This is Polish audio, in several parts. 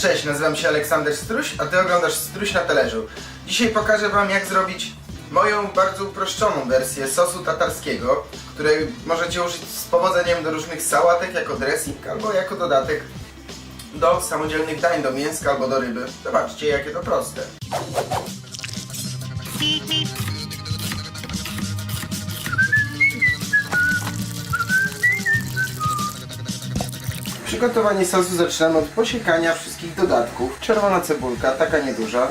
Cześć, nazywam się Aleksander Struś, a Ty oglądasz Struś na talerzu. Dzisiaj pokażę Wam jak zrobić moją bardzo uproszczoną wersję sosu tatarskiego, której możecie użyć z powodzeniem do różnych sałatek jako dressing albo jako dodatek do samodzielnych dań, do mięska albo do ryby. Zobaczcie jakie to proste. Przygotowanie sosu zaczynamy od posiekania wszystkich dodatków. Czerwona cebulka, taka nieduża.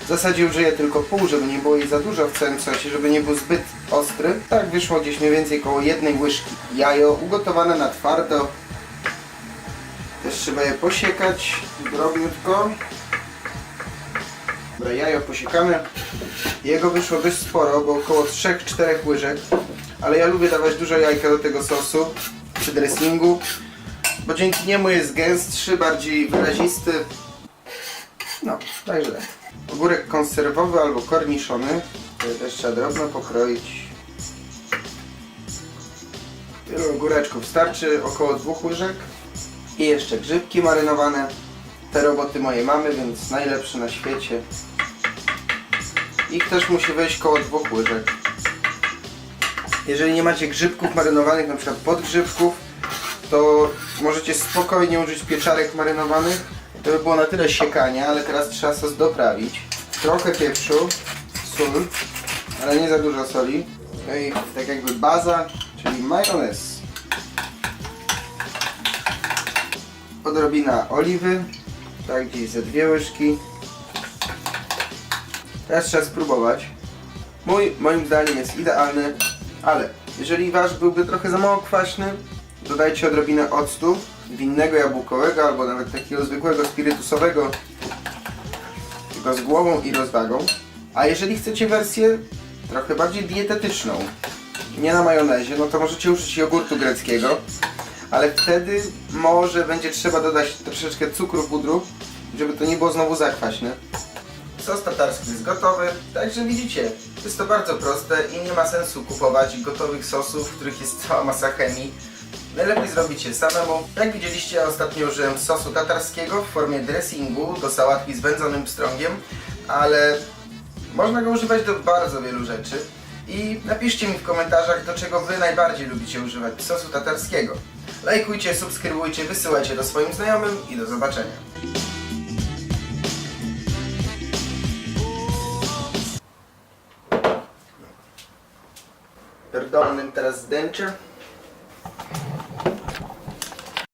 W zasadzie użyję tylko pół, żeby nie było jej za dużo w całym sosie, żeby nie był zbyt ostry. Tak wyszło gdzieś mniej więcej około jednej łyżki. Jajo ugotowane na twardo. Też trzeba je posiekać drobniutko. Dobra, jajo posiekamy. Jego wyszło dość sporo, bo około 3-4 łyżek. Ale ja lubię dawać dużo jajka do tego sosu przy dressingu, bo dzięki niemu jest gęstszy, bardziej wyrazisty. No, także. Ogórek konserwowy albo korniszony. Który też trzeba drobno pokroić. Tylu ogóreczków starczy, około dwóch łyżek. I jeszcze grzybki marynowane. Te roboty moje mamy, więc najlepsze na świecie. Ich też musi wejść koło dwóch łyżek. Jeżeli nie macie grzybków marynowanych, na przykład podgrzybków, to możecie spokojnie użyć pieczarek marynowanych. To by było na tyle siekania, ale teraz trzeba sos doprawić. Trochę pieprzu, sól, ale nie za dużo soli. No i tak jakby baza, czyli majonez. Odrobina oliwy, tak gdzieś ze dwie łyżki. Teraz trzeba spróbować. Mój, moim zdaniem jest idealny, ale jeżeli wasz byłby trochę za mało kwaśny, dodajcie odrobinę octu, winnego jabłkowego albo nawet takiego zwykłego spirytusowego, tylko z głową i rozwagą. A jeżeli chcecie wersję trochę bardziej dietetyczną, nie na majonezie, no to możecie użyć jogurtu greckiego, ale wtedy może będzie trzeba dodać troszeczkę cukru pudru, żeby to nie było znowu za kwaśne. Sos tatarski jest gotowy, także widzicie, jest to bardzo proste i nie ma sensu kupować gotowych sosów, w których jest cała masa chemii. Najlepiej zrobić je samemu. Jak widzieliście, ja ostatnio użyłem sosu tatarskiego w formie dressingu do sałatki z wędzonym pstrągiem, ale można go używać do bardzo wielu rzeczy. I napiszcie mi w komentarzach, do czego Wy najbardziej lubicie używać sosu tatarskiego. Lajkujcie, subskrybujcie, wysyłajcie do swoim znajomym i do zobaczenia. Pierdolnym teraz zdjęcie.